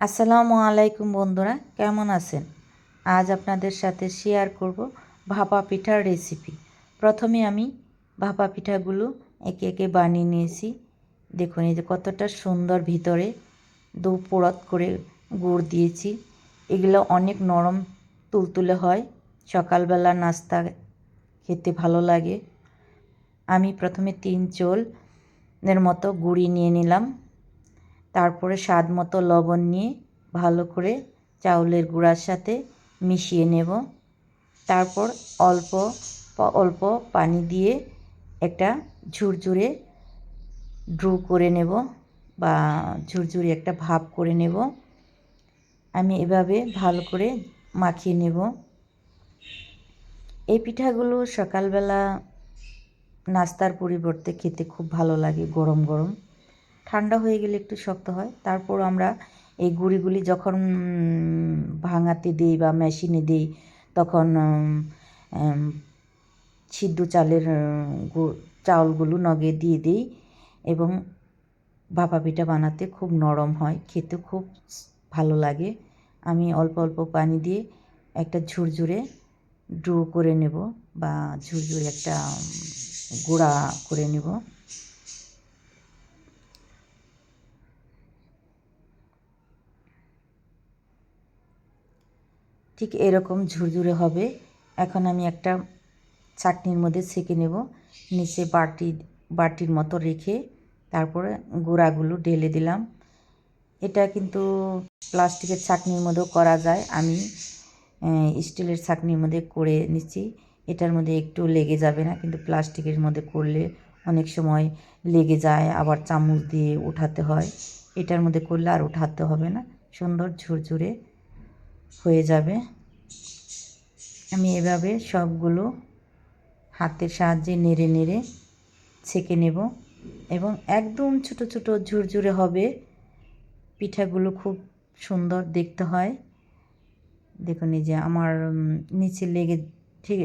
আসসালামু আলাইকুম বন্ধুরা, কেমন আছেন? আজ আপনাদের সাথে শেয়ার করব ভাপা পিঠার রেসিপি প্রথমে আমি ভাপা পিঠাগুলো একে একে বানিয়ে নিয়েছি। দেখুন, এই যে কতটা সুন্দর ভিতরে দু করে গুড় দিয়েছি। এগুলো অনেক নরম তুলতুলে হয়, সকালবেলা নাস্তা খেতে ভালো লাগে। আমি প্রথমে তিন চোলের মতো গুড়ি নিয়ে নিলাম। তারপরে স্বাদ মতো লবণ নিয়ে ভালো করে চাউলের গুঁড়ার সাথে মিশিয়ে নেব। তারপর অল্প অল্প পানি দিয়ে একটা ঝুরঝুরে ড্রু করে নেব বা ঝুরঝুরে একটা ভাপ করে নেব। আমি এভাবে ভালো করে মাখিয়ে নেব। এই পিঠাগুলো সকালবেলা নাস্তার পরিবর্তে খেতে খুব ভালো লাগে গরম গরম। ঠান্ডা হয়ে গেলে একটু শক্ত হয়। তারপর আমরা এই গুঁড়িগুলি যখন ভাঙাতে দিই বা মেশিনে দিই, তখন সিদ্ধ চালের চাউলগুলো নগে দিয়ে দিই এবং ভাপা পিঠা বানাতে খুব নরম হয়। খেতে খুব ভালো লাগে। আমি অল্প অল্প পানি দিয়ে একটা ঝুরঝুরে ড্রু করে নেব বা ঝুরঝুরে একটা গুঁড়া করে নেব। ঠিক এরকম ঝুরঝুরে হবে। এখন আমি একটা চাটনির মধ্যে ছেঁকে নেব। নিচে বাটি, বাটির মতো রেখে তারপরে গুঁড়াগুলো ঢেলে দিলাম। এটা কিন্তু প্লাস্টিকের চাটনির মধ্যেও করা যায়। আমি স্টিলের চাটনির মধ্যে করে নিচ্ছি। এটার মধ্যে একটু লেগে যাবে না, কিন্তু প্লাস্টিকের মধ্যে করলে অনেক সময় লেগে যায়। আবার চামচ দিয়ে উঠাতে হয়। এটার মধ্যে করলে আর উঠাতে হবে না। সুন্দর ঝুরঝুরে হয়ে যাবে। আমি এভাবে সবগুলো হাতের সাহায্যে নেড়ে নেড়ে ছেঁকে নেব এবং একদম ছোট ছোট ঝুরঝুরে হবে। পিঠাগুলো খুব সুন্দর দেখতে হয়। দেখুন এই যে আমার নিচে লেগে, ঠিক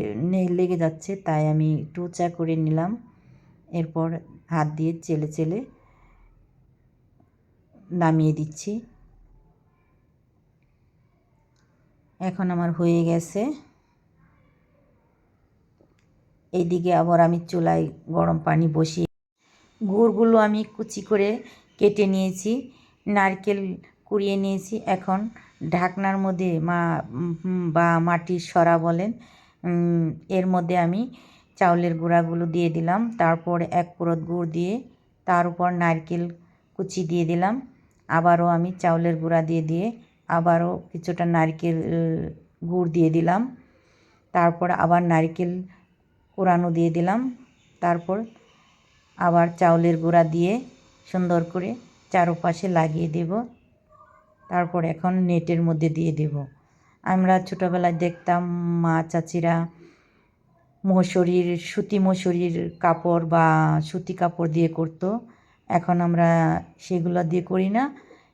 লেগে যাচ্ছে, তাই আমি টোচা করে নিলাম। এরপর হাত দিয়ে চেলে চেলে নামিয়ে দিচ্ছি। এখন আমার হয়ে গেছে। এইদিকে আবার আমি চুলায় গরম পানি বসিয়ে গুড়গুলো আমি কুচি করে কেটে নিয়েছি, নারকেল কুড়িয়ে নিয়েছি। এখন ঢাকনার মধ্যে মা বা মাটির সরা বলেন এর মধ্যে আমি চাউলের গুঁড়াগুলো দিয়ে দিলাম। তারপর এক পুরত গুড় দিয়ে তার উপর নারকেল কুচি দিয়ে দিলাম। আবারও আমি চাউলের গুঁড়া দিয়ে দিয়ে আবারও কিছুটা নারকেল গুড় দিয়ে দিলাম। তারপর আবার নারকেল কোরানো দিয়ে দিলাম। তারপর আবার চাউলের গুঁড়া দিয়ে সুন্দর করে চারোপাশে লাগিয়ে দেব। তারপর এখন নেটের মধ্যে দিয়ে দেব। আমরা ছোটোবেলায় দেখতাম মা চাচিরা মশুরির সুতি মশুরির কাপড় বা সুতি কাপড় দিয়ে করতো। এখন আমরা সেগুলো দিয়ে করি না।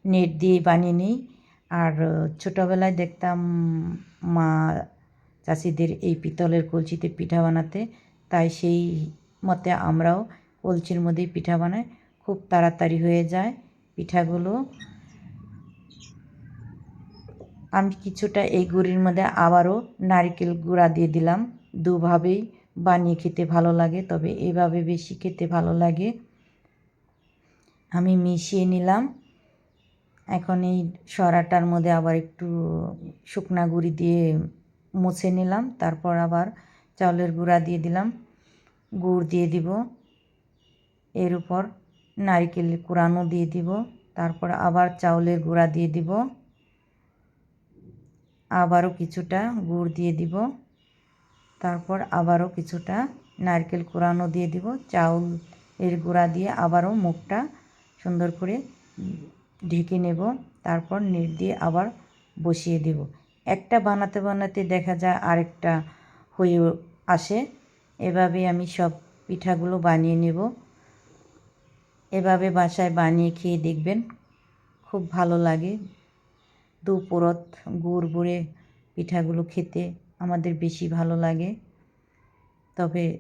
নেট দিয়ে বানিয়ে নিই। আর ছোটোবেলায় দেখতাম মা চাষিদের এই পিতলের কলচিতে পিঠা বানাতে। তাই সেই মতে আমরাও কলচির মধ্যেই পিঠা বানাই। খুব তাড়াতাড়ি হয়ে যায় পিঠাগুলো। আমি কিছুটা এই গুড়ির মধ্যে আবারও নারকেল গুঁড়া দিয়ে দিলাম। দুভাবেই বানিয়ে খেতে ভালো লাগে, তবে এভাবে বেশি খেতে ভালো লাগে। আমি মিশিয়ে নিলাম। এখন এই সরাটার মধ্যে আবার একটু শুকনা গুঁড়ি দিয়ে মুছে নিলাম। তারপর আবার চাউলের গুঁড়া দিয়ে দিলাম। গুড় দিয়ে দিব। এর উপর নারিকেল কুড়ানো দিয়ে দিব। তারপর আবার চাউলের গুঁড়া দিয়ে দিব। আবারও কিছুটা গুড় দিয়ে দিব। তারপর আবারও কিছুটা নারকেল কুড়ানো দিয়ে দিব। চাউল এর গুঁড়া দিয়ে আবারও মুখটা সুন্দর করে ঢেকে নেব, তারপর নেট দিয়ে আবার বসিয়ে দেব। একটা বানাতে বানাতে দেখা যায় আরেকটা হয়ে আসে। এভাবে আমি সব পিঠাগুলো বানিয়ে নেব। এভাবে বাসায় বানিয়ে খেয়ে দেখবেন, খুব ভালো লাগে। দু পুরত গুড় গুড়ে পিঠাগুলো খেতে আমাদের বেশি ভালো লাগে। তবে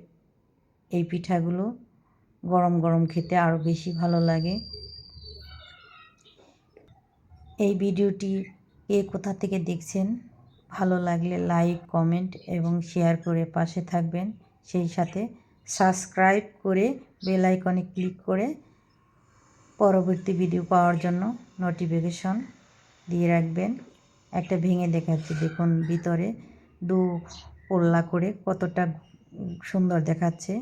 এই পিঠাগুলো গরম গরম খেতে আরও বেশি ভালো লাগে। এই ভিডিওটি কে কোথা থেকে দেখছেন, ভালো লাগলে লাইক, কমেন্ট এবং শেয়ার করে পাশে থাকবেন। সেই সাথে সাবস্ক্রাইব করে বেল আইকনে ক্লিক করে পরবর্তী ভিডিও পাওয়ার জন্য নোটিফিকেশন দিয়ে রাখবেন। একটা ভেঙে দেখাচ্ছি, দেখুন ভিতরে দু পোল্লা করে কতটা সুন্দর দেখাচ্ছে।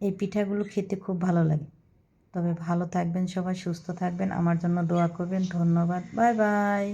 এই পিঠাগুলো খেতে খুব ভালো লাগে। তবে ভালো থাকবেন সবাই, সুস্থ থাকবেন। আমার জন্য দোয়া করবেন। ধন্যবাদ। Bye bye.